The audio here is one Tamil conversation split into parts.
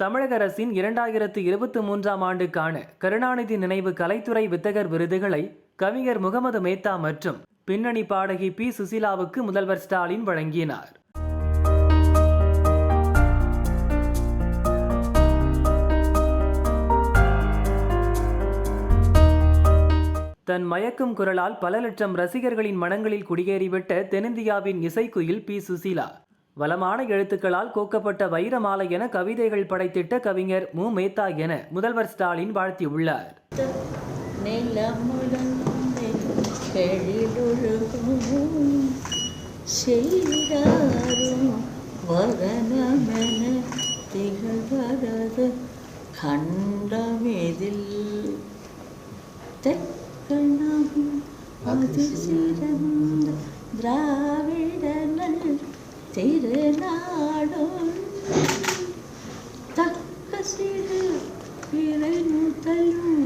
தமிழக அரசின் இரண்டாயிரத்து இருபத்தி மூன்றாம் ஆண்டுக்கான கருணாநிதி நினைவு கலைத்துறை வித்தகர் விருதுகளை கவிஞர் முகமது மேத்தா மற்றும் பின்னணி பாடகி பி சுசிலாவுக்கு முதல்வர் ஸ்டாலின் வழங்கினார். தன் மயக்கும் குரலால் பல லட்சம் ரசிகர்களின் மனங்களில் குடியேறிவிட்ட தென்னிந்தியாவின் இசைக்குயில் பி சுசீலா வளமான எழுத்துக்களால் கோக்கப்பட்ட வைரமாலை என கவிதைகள் படைத்திட்ட கவிஞர் மு. மேத்தா என முதல்வர் ஸ்டாலின் வாழ்த்தியுள்ளார். நிலமுழந்தை எழிலொழுகும் தெக்கணம் அது சிறந்த തിരുനാടോ തക്കസിരു പിറന്നു തരും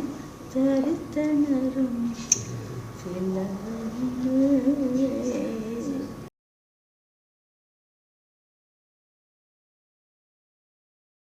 തരുത്തനരും